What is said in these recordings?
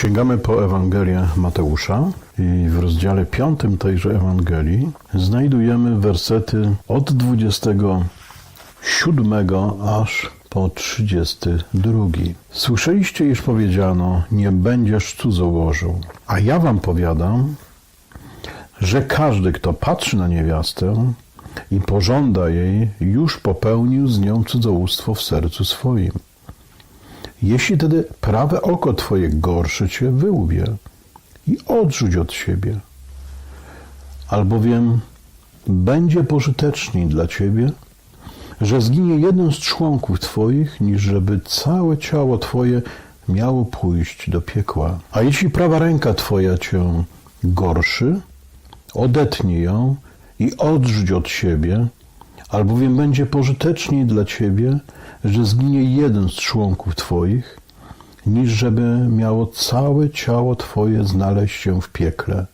Sięgamy po Ewangelię Mateusza i w rozdziale 5 tejże Ewangelii znajdujemy wersety od 27 aż po 32. Słyszeliście, iż powiedziano, nie będziesz cudzołożył. A ja wam powiadam, że każdy, kto patrzy na niewiastę i pożąda jej, już popełnił z nią cudzołóstwo w sercu swoim. Jeśli tedy prawe oko twoje gorszy cię, wyłwie i odrzuć od siebie. Albowiem będzie pożyteczniej dla ciebie, że zginie jeden z członków twoich, niż żeby całe ciało twoje miało pójść do piekła. A jeśli prawa ręka twoja cię gorszy, odetnij ją i odrzuć od siebie, albowiem będzie pożyteczniej dla ciebie, że zginie jeden z członków twoich, niż żeby miało całe ciało twoje znaleźć się w piekle.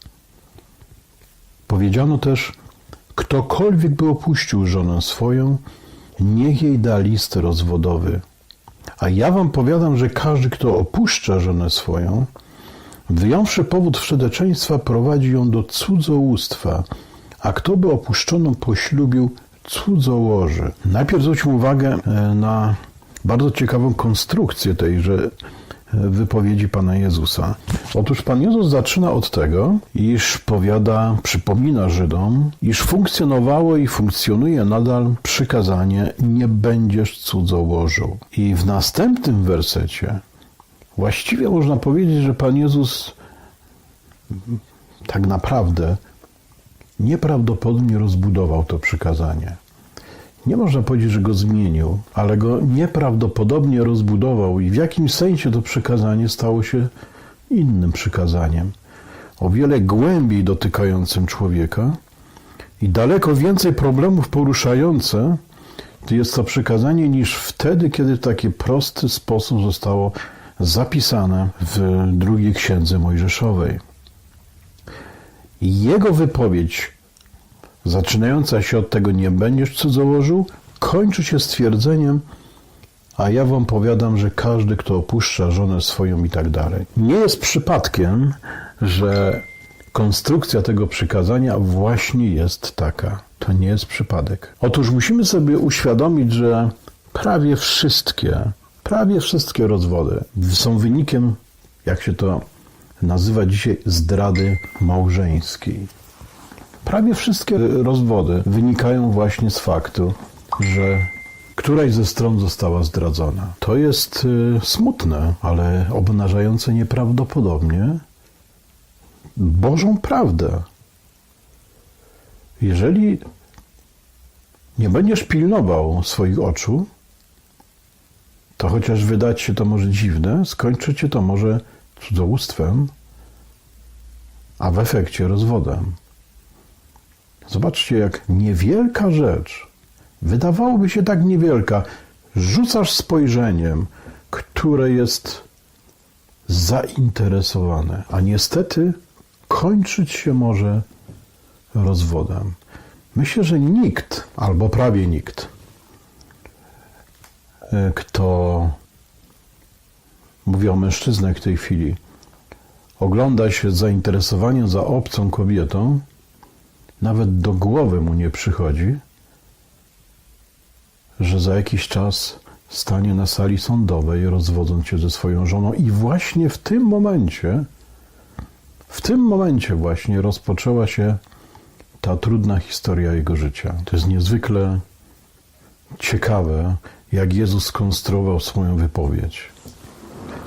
Powiedziano też, ktokolwiek by opuścił żonę swoją, niech jej da list rozwodowy. A ja wam powiadam, że każdy, kto opuszcza żonę swoją, wyjąwszy powód wszeteczeństwa, prowadzi ją do cudzołóstwa, a kto by opuszczoną poślubił, cudzołoży. Najpierw zwróćmy uwagę e, na bardzo ciekawą konstrukcję tejże e, wypowiedzi Pana Jezusa. Otóż Pan Jezus zaczyna od tego, iż powiada, przypomina Żydom, iż funkcjonowało i funkcjonuje nadal przykazanie nie będziesz cudzołożył. I w następnym wersecie właściwie można powiedzieć, że Pan Jezus tak naprawdę nieprawdopodobnie rozbudował to przykazanie. Nie można powiedzieć, że go zmienił, ale go nieprawdopodobnie rozbudował i w jakimś sensie to przykazanie stało się innym przykazaniem, o wiele głębiej dotykającym człowieka i daleko więcej problemów poruszające jest to przykazanie niż wtedy, kiedy w taki prosty sposób zostało zapisane w drugiej księdze Mojżeszowej. Jego wypowiedź, zaczynająca się od tego nie będziesz cudzołożył, kończy się stwierdzeniem, a ja wam powiadam, że każdy, kto opuszcza żonę swoją i tak dalej. Nie jest przypadkiem, że konstrukcja tego przykazania właśnie jest taka. To nie jest przypadek. Otóż musimy sobie uświadomić, że prawie wszystkie, prawie wszystkie rozwody są wynikiem, jak się to nazywa dzisiaj zdrady małżeńskiej. Prawie wszystkie rozwody wynikają właśnie z faktu, że któraś ze stron została zdradzona. To jest y, smutne, ale obnażające nieprawdopodobnie Bożą prawdę. Jeżeli nie będziesz pilnował swoich oczu, to chociaż wydać się to może dziwne, skończy cię to może cudzołóstwem, a w efekcie rozwodem. Zobaczcie, jak niewielka rzecz, wydawałoby się tak niewielka, rzucasz spojrzeniem, które jest zainteresowane, a niestety kończyć się może rozwodem. Myślę, że nikt, albo prawie nikt, e, kto mówię o mężczyznach w tej chwili, ogląda się z zainteresowaniem za obcą kobietą, nawet do głowy mu nie przychodzi, że za jakiś czas stanie na sali sądowej, rozwodząc się ze swoją żoną, i właśnie w tym momencie, w tym momencie właśnie rozpoczęła się ta trudna historia jego życia. To jest niezwykle ciekawe, jak Jezus skonstruował swoją wypowiedź.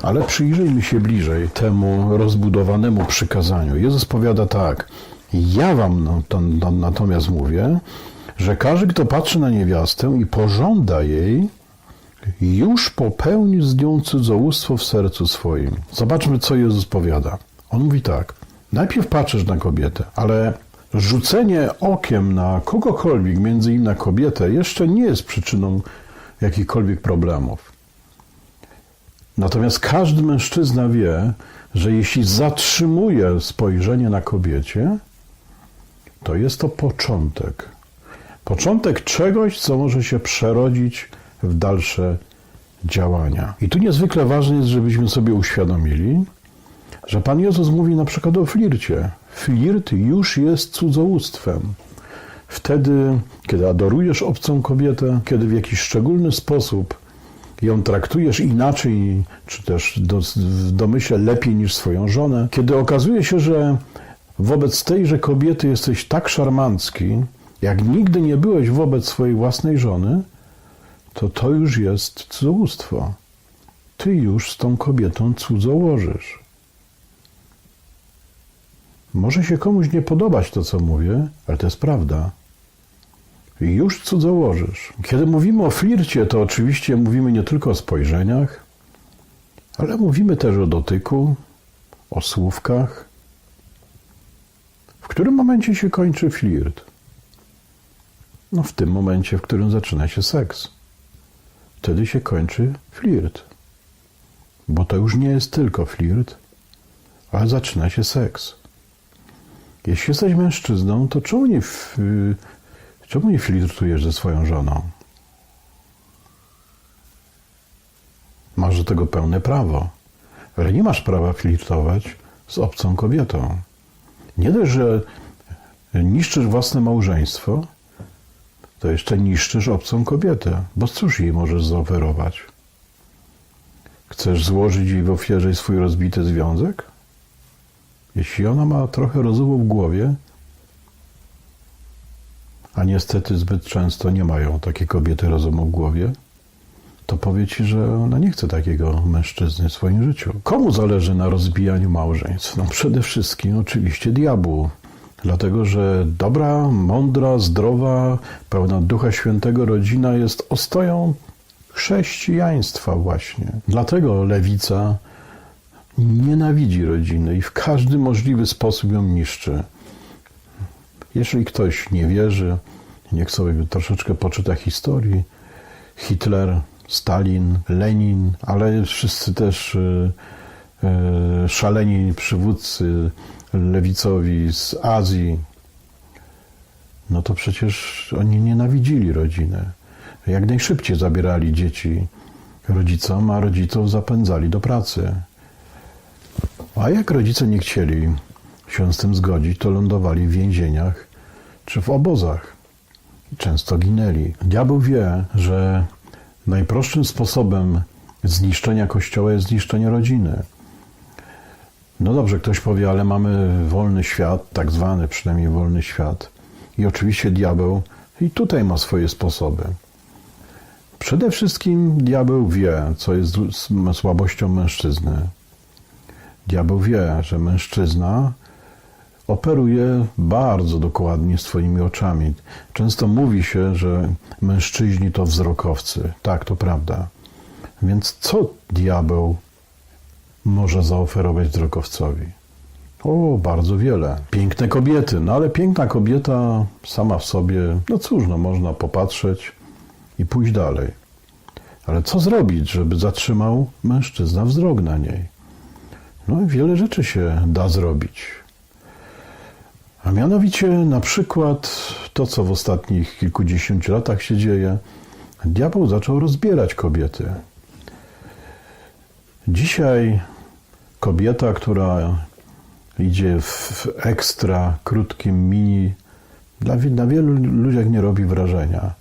Ale przyjrzyjmy się bliżej temu rozbudowanemu przykazaniu. Jezus powiada tak: Ja wam no, to, to, natomiast mówię, że każdy, kto patrzy na niewiastę i pożąda jej, już popełnił z nią cudzołóstwo w sercu swoim. Zobaczmy, co Jezus powiada. On mówi tak: Najpierw patrzysz na kobietę, ale rzucenie okiem na kogokolwiek, między innymi na kobietę, jeszcze nie jest przyczyną jakichkolwiek problemów. Natomiast każdy mężczyzna wie, że jeśli zatrzymuje spojrzenie na kobiecie, to jest to początek. Początek czegoś, co może się przerodzić w dalsze działania. I tu niezwykle ważne jest, żebyśmy sobie uświadomili, że Pan Jezus mówi na przykład o flircie. Flirt już jest cudzołóstwem. Wtedy, kiedy adorujesz obcą kobietę, kiedy w jakiś szczególny sposób ją traktujesz inaczej, czy też w domyśle lepiej niż swoją żonę, kiedy okazuje się, że wobec tejże kobiety jesteś tak szarmancki, jak nigdy nie byłeś wobec swojej własnej żony, to to już jest cudzołóstwo. Ty już z tą kobietą cudzołożysz. Może się komuś nie podobać to, co mówię, ale to jest prawda. Już cudzołożysz. Kiedy mówimy o flircie, to oczywiście mówimy nie tylko o spojrzeniach, ale mówimy też o dotyku, o słówkach. Którym momencie się kończy flirt? No w tym momencie, w którym zaczyna się seks. Wtedy się kończy flirt. Bo to już nie jest tylko flirt, ale zaczyna się seks. Jeśli jesteś mężczyzną, to czemu nie, czemu nie flirtujesz ze swoją żoną? Masz do tego pełne prawo, ale nie masz prawa flirtować z obcą kobietą. Nie dość, że niszczysz własne małżeństwo, to jeszcze niszczysz obcą kobietę, bo cóż jej możesz zaoferować? Chcesz złożyć jej w ofierze swój rozbity związek? Jeśli ona ma trochę rozumu w głowie, a niestety zbyt często nie mają takie kobiety rozumu w głowie, to powie ci, że ona nie chce takiego mężczyzny w swoim życiu. Komu zależy na rozbijaniu małżeństw? No przede wszystkim oczywiście diabłu. Dlatego, że dobra, mądra, zdrowa, pełna Ducha Świętego rodzina jest ostoją chrześcijaństwa właśnie. Dlatego lewica nienawidzi rodziny i w każdy możliwy sposób ją niszczy. Jeżeli ktoś nie wierzy, niech sobie troszeczkę poczyta historii. Hitler, Stalin, Lenin, ale wszyscy też y, y, szaleni przywódcy lewicowi z Azji, no to przecież oni nienawidzili rodziny. Jak najszybciej zabierali dzieci rodzicom, a rodziców zapędzali do pracy. A jak rodzice nie chcieli się z tym zgodzić, to lądowali w więzieniach czy w obozach. Często ginęli. Diabeł wie, że najprostszym sposobem zniszczenia kościoła jest zniszczenie rodziny. No dobrze, ktoś powie, ale mamy wolny świat, tak zwany przynajmniej wolny świat. I oczywiście diabeł i tutaj ma swoje sposoby. Przede wszystkim diabeł wie, co jest słabością mężczyzny. Diabeł wie, że mężczyzna operuje bardzo dokładnie swoimi oczami. Często mówi się, że mężczyźni to wzrokowcy. Tak, to prawda. Więc co diabeł może zaoferować wzrokowcowi? O, bardzo wiele. Piękne kobiety, no ale piękna kobieta sama w sobie, no cóż, no można popatrzeć i pójść dalej. Ale co zrobić, żeby zatrzymał mężczyzna wzrok na niej? No wiele rzeczy się da zrobić. A mianowicie na przykład to, co w ostatnich kilkudziesięciu latach się dzieje, diabeł zaczął rozbierać kobiety. Dzisiaj kobieta, która idzie w ekstra krótkim mini, dla, na wielu ludziach nie robi wrażenia,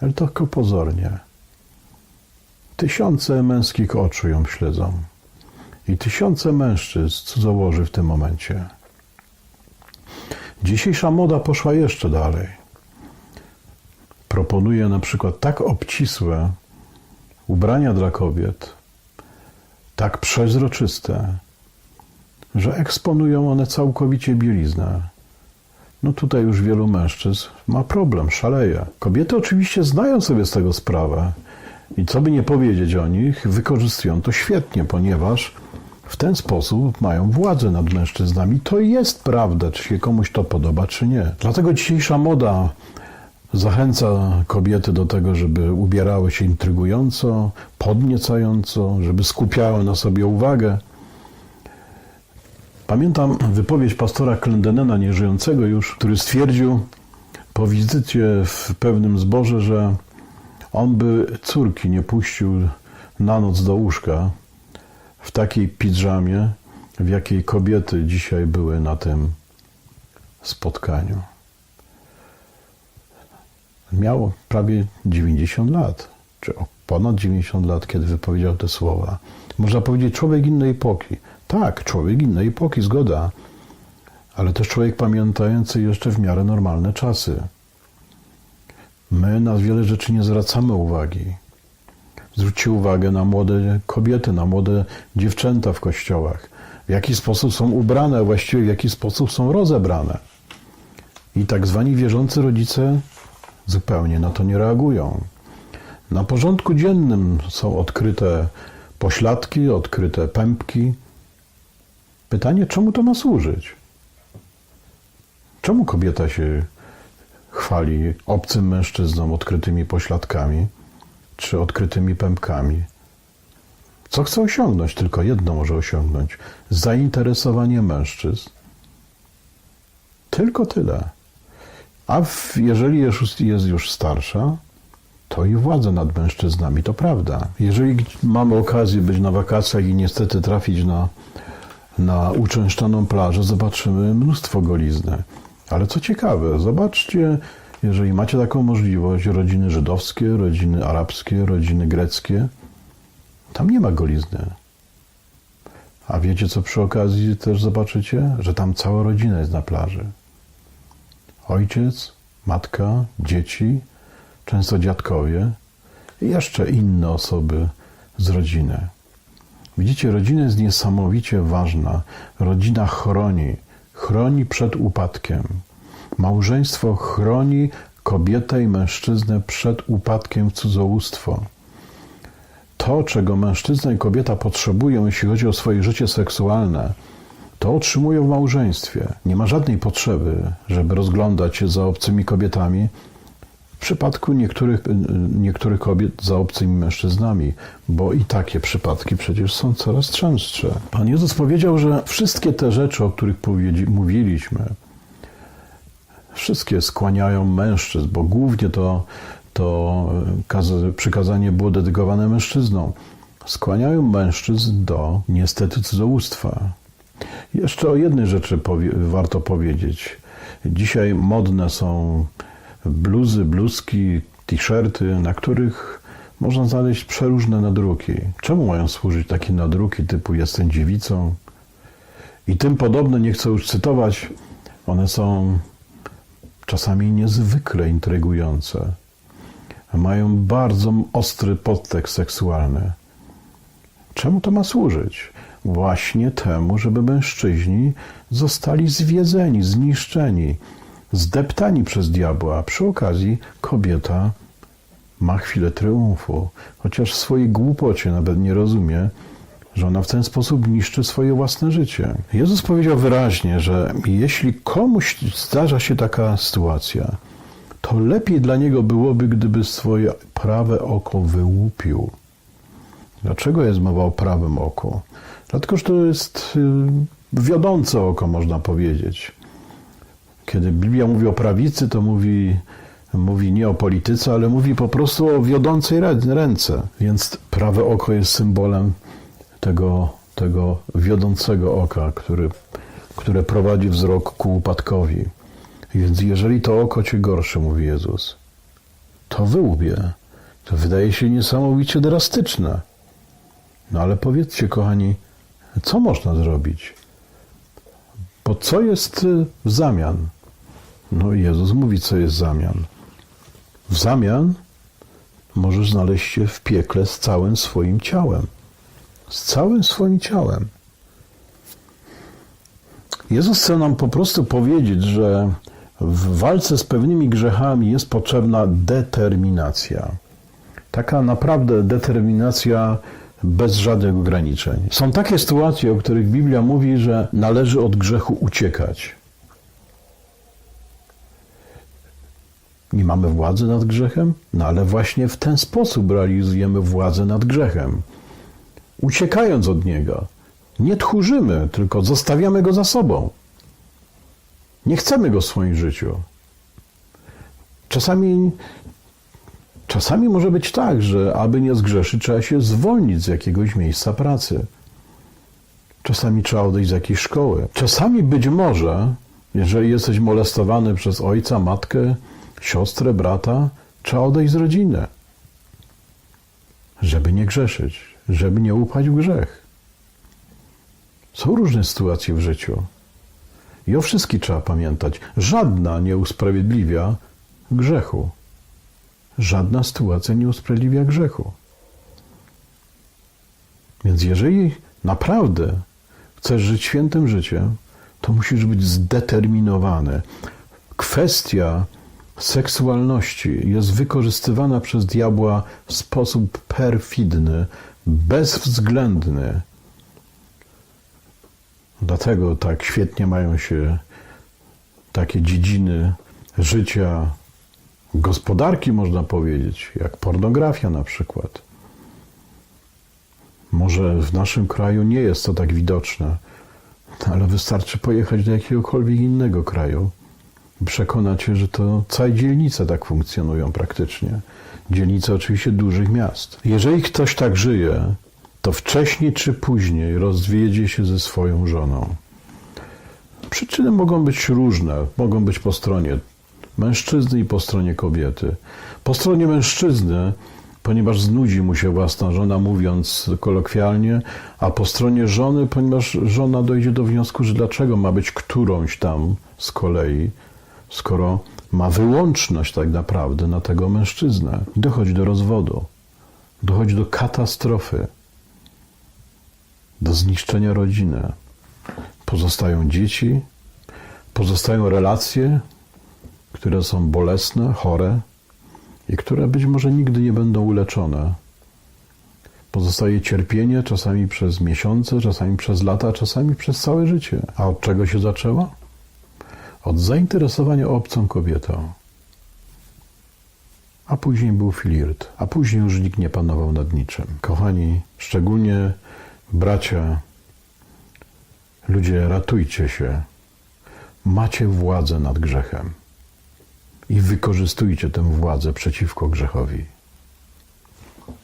ale to tylko pozornie. Tysiące męskich oczu ją śledzą i tysiące mężczyzn cudzołoży w tym momencie. Dzisiejsza moda poszła jeszcze dalej. Proponuje na przykład tak obcisłe ubrania dla kobiet, tak przezroczyste, że eksponują one całkowicie bieliznę. No tutaj już wielu mężczyzn ma problem, szaleje. Kobiety oczywiście zdają sobie z tego sprawę i co by nie powiedzieć o nich, wykorzystują to świetnie, ponieważ w ten sposób mają władzę nad mężczyznami. To jest prawda, czy się komuś to podoba, czy nie. Dlatego dzisiejsza moda zachęca kobiety do tego, żeby ubierały się intrygująco, podniecająco, żeby skupiały na sobie uwagę. Pamiętam wypowiedź pastora Clendenena, nieżyjącego już, który stwierdził po wizycie w pewnym zborze, że on by córki nie puścił na noc do łóżka w takiej pidżamie, w jakiej kobiety dzisiaj były na tym spotkaniu. Miał prawie 90 lat, czy ponad 90 lat, kiedy wypowiedział te słowa. Można powiedzieć, człowiek innej epoki. Tak, człowiek innej epoki, zgoda, ale też człowiek pamiętający jeszcze w miarę normalne czasy. My na wiele rzeczy nie zwracamy uwagi. Zwróćcie uwagę na młode kobiety, na młode dziewczęta w kościołach. W jaki sposób są ubrane, właściwie w jaki sposób są rozebrane. I tak zwani wierzący rodzice zupełnie na to nie reagują. Na porządku dziennym są odkryte pośladki, odkryte pępki. Pytanie, czemu to ma służyć? Czemu kobieta się chwali obcym mężczyznom odkrytymi pośladkami czy odkrytymi pępkami? Co chce osiągnąć? Tylko jedno może osiągnąć: zainteresowanie mężczyzn. Tylko tyle. A w, jeżeli jest, jest już starsza, to i władzę nad mężczyznami, to prawda. Jeżeli mamy okazję być na wakacjach i niestety trafić na, na uczęszczaną plażę, zobaczymy mnóstwo golizny. Ale co ciekawe, zobaczcie, jeżeli macie taką możliwość, rodziny żydowskie, rodziny arabskie, rodziny greckie, tam nie ma golizny. A wiecie, co przy okazji też zobaczycie? Że tam cała rodzina jest na plaży. Ojciec, matka, dzieci, często dziadkowie i jeszcze inne osoby z rodziny. Widzicie, rodzina jest niesamowicie ważna. Rodzina chroni, chroni przed upadkiem. Małżeństwo chroni kobietę i mężczyznę przed upadkiem w cudzołóstwo. To, czego mężczyzna i kobieta potrzebują, jeśli chodzi o swoje życie seksualne, to otrzymują w małżeństwie. Nie ma żadnej potrzeby, żeby rozglądać się za obcymi kobietami, w przypadku niektórych, niektórych kobiet za obcymi mężczyznami, bo i takie przypadki przecież są coraz częstsze. Pan Jezus powiedział, że wszystkie te rzeczy, o których mówiliśmy, wszystkie skłaniają mężczyzn, bo głównie to, to przykazanie było dedykowane mężczyznom. Skłaniają mężczyzn do niestety cudzołóstwa. Jeszcze o jednej rzeczy powie, warto powiedzieć. Dzisiaj modne są bluzy, bluzki, t-shirty, na których można znaleźć przeróżne nadruki. Czemu mają służyć takie nadruki typu jestem dziewicą? I tym podobne, nie chcę już cytować, one są czasami niezwykle intrygujące. Mają bardzo ostry podtekst seksualny. Czemu to ma służyć? Właśnie temu, żeby mężczyźni zostali zwiedzeni, zniszczeni, zdeptani przez diabła. Przy okazji kobieta ma chwilę triumfu, chociaż w swojej głupocie nawet nie rozumie, że ona w ten sposób niszczy swoje własne życie. Jezus powiedział wyraźnie, że jeśli komuś zdarza się taka sytuacja, to lepiej dla niego byłoby, gdyby swoje prawe oko wyłupił. Dlaczego jest mowa o prawym oku? Dlatego, że to jest y, wiodące oko, można powiedzieć. Kiedy Biblia mówi o prawicy, to mówi, mówi nie o polityce, ale mówi po prostu o wiodącej ręce. Więc prawe oko jest symbolem tego, tego wiodącego oka, który, które prowadzi wzrok ku upadkowi. Więc jeżeli to oko cię gorsze, mówi Jezus, to wyłbie. To wydaje się niesamowicie drastyczne. No ale powiedzcie, kochani, co można zrobić? Bo co jest w zamian? No Jezus mówi, co jest zamian. W zamian możesz znaleźć się w piekle z całym swoim ciałem. Z całym swoim ciałem. Jezus chce nam po prostu powiedzieć, że w walce z pewnymi grzechami jest potrzebna determinacja. Taka naprawdę determinacja bez żadnych ograniczeń. Są takie sytuacje, o których Biblia mówi, że należy od grzechu uciekać. Nie mamy władzy nad grzechem, no ale właśnie w ten sposób realizujemy władzę nad grzechem. Uciekając od niego, nie tchórzymy, tylko zostawiamy go za sobą. Nie chcemy go w swoim życiu. Czasami, czasami może być tak, że aby nie zgrzeszyć, trzeba się zwolnić z jakiegoś miejsca pracy. Czasami trzeba odejść z jakiejś szkoły. Czasami być może, jeżeli jesteś molestowany przez ojca, matkę, siostrę, brata, trzeba odejść z rodziny, żeby nie grzeszyć, żeby nie upaść w grzech. Są różne sytuacje w życiu. I o wszystkich trzeba pamiętać. Żadna nie usprawiedliwia grzechu. Żadna sytuacja nie usprawiedliwia grzechu. Więc jeżeli naprawdę chcesz żyć świętym życiem, to musisz być zdeterminowany. Kwestia seksualności jest wykorzystywana przez diabła w sposób perfidny, bezwzględny. Dlatego tak świetnie mają się takie dziedziny życia, gospodarki, można powiedzieć, jak pornografia na przykład. Może w naszym kraju nie jest to tak widoczne, ale wystarczy pojechać do jakiegokolwiek innego kraju się, że to całe dzielnice tak funkcjonują praktycznie. Dzielnice oczywiście dużych miast. Jeżeli ktoś tak żyje, to wcześniej czy później rozwiedzie się ze swoją żoną. Przyczyny mogą być różne, mogą być po stronie mężczyzny i po stronie kobiety. Po stronie mężczyzny, ponieważ znudzi mu się własna żona, mówiąc kolokwialnie, a po stronie żony, ponieważ żona dojdzie do wniosku, że dlaczego ma być którąś tam z kolei, skoro ma wyłączność tak naprawdę na tego mężczyznę. Dochodzi do rozwodu, dochodzi do katastrofy, do zniszczenia rodziny. Pozostają dzieci, pozostają relacje, które są bolesne, chore i które być może nigdy nie będą uleczone. Pozostaje cierpienie, czasami przez miesiące, czasami przez lata, czasami przez całe życie. A od czego się zaczęło? Od zainteresowania obcą kobietą. A później był flirt, a później już nikt nie panował nad niczym. Kochani, szczególnie bracia, ludzie, ratujcie się. Macie władzę nad grzechem i wykorzystujcie tę władzę przeciwko grzechowi.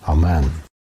Amen.